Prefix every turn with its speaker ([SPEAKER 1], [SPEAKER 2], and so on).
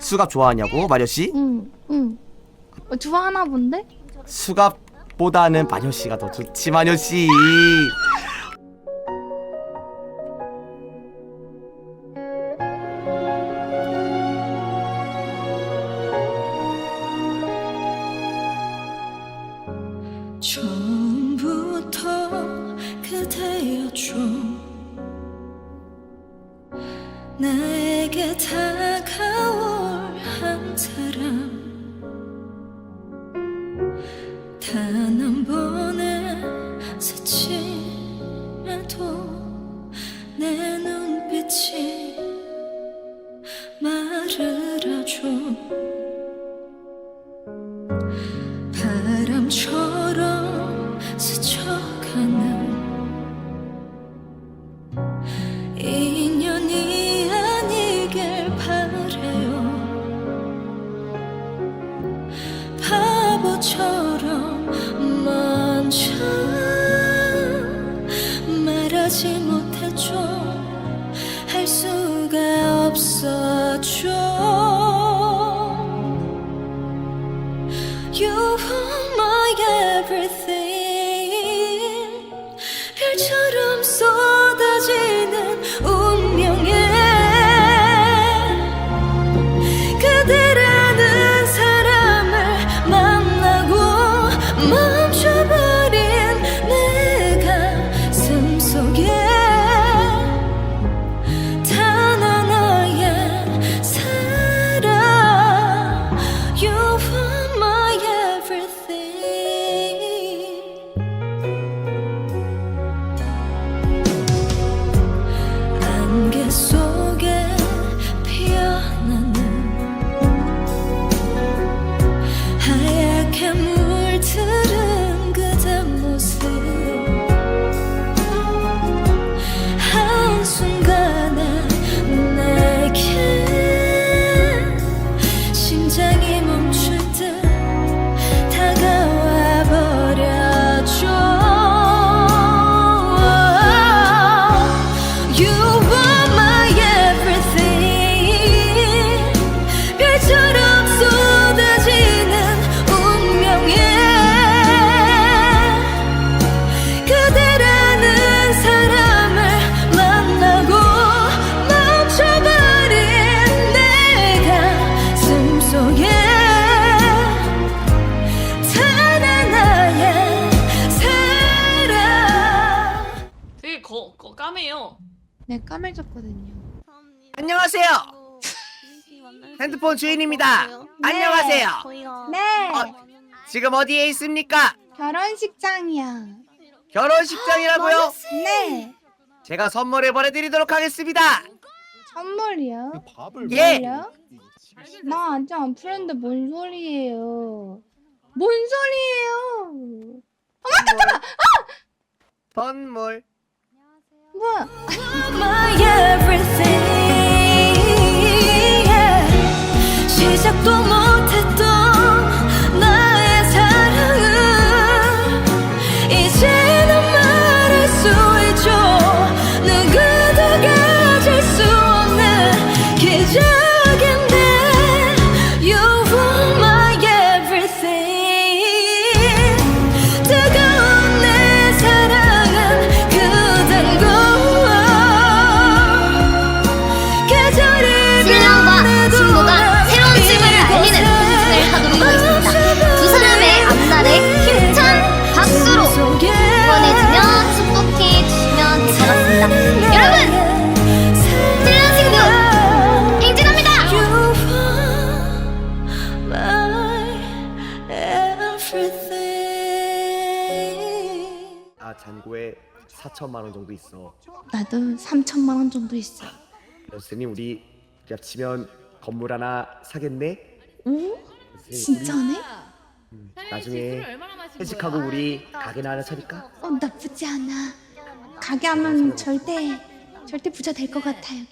[SPEAKER 1] 수갑 좋아하냐고 마녀 씨?
[SPEAKER 2] 응, 응. 어, 좋아하나 본데?
[SPEAKER 1] 수갑보다는 마녀 씨가 더 좋지 마녀 씨.
[SPEAKER 3] 처음부터 그대였죠 나에게 다 번의 스침에도 내 눈빛이 말을 하죠. 바람처럼 스쳐가는 인연이 아니길 바래요 수가 없었죠 You are my everything
[SPEAKER 4] 까매요.
[SPEAKER 2] 네, 까매졌거든요.
[SPEAKER 1] 안녕하세요. 핸드폰 주인입니다. 안녕하세요.
[SPEAKER 2] 네,
[SPEAKER 1] 어, 지금 어디에 있습니까?
[SPEAKER 2] 결혼식장이야.
[SPEAKER 1] 결혼식장이라고요?
[SPEAKER 2] 네,
[SPEAKER 1] 제가 선물을 보내드리도록 하겠습니다.
[SPEAKER 2] 선물이요?
[SPEAKER 1] 예.
[SPEAKER 2] 뭘요? 나 아직 안 풀었는데 뭔 소리예요? 뭔 소리예요?
[SPEAKER 1] 선물.
[SPEAKER 2] 뭐야?
[SPEAKER 3] my everything yeah. 시작도 못했던 나의 사랑을 이제 넌 말할 수 있죠 누구도 가질 수 없는 기적
[SPEAKER 1] 아 잔고에 4천만 원 정도 있어.
[SPEAKER 2] 나도 3천만 원 정도 있어.
[SPEAKER 1] 선생님 우리 합치면 건물 하나 사겠네?
[SPEAKER 2] 오?
[SPEAKER 1] 선생님,
[SPEAKER 2] 진짜네?
[SPEAKER 1] 우리 나중에 회식하고 우리 가게나 하나 차릴까?
[SPEAKER 2] 어, 나쁘지 않아. 가게 하면 절대 절대 부자 될 것 같아요.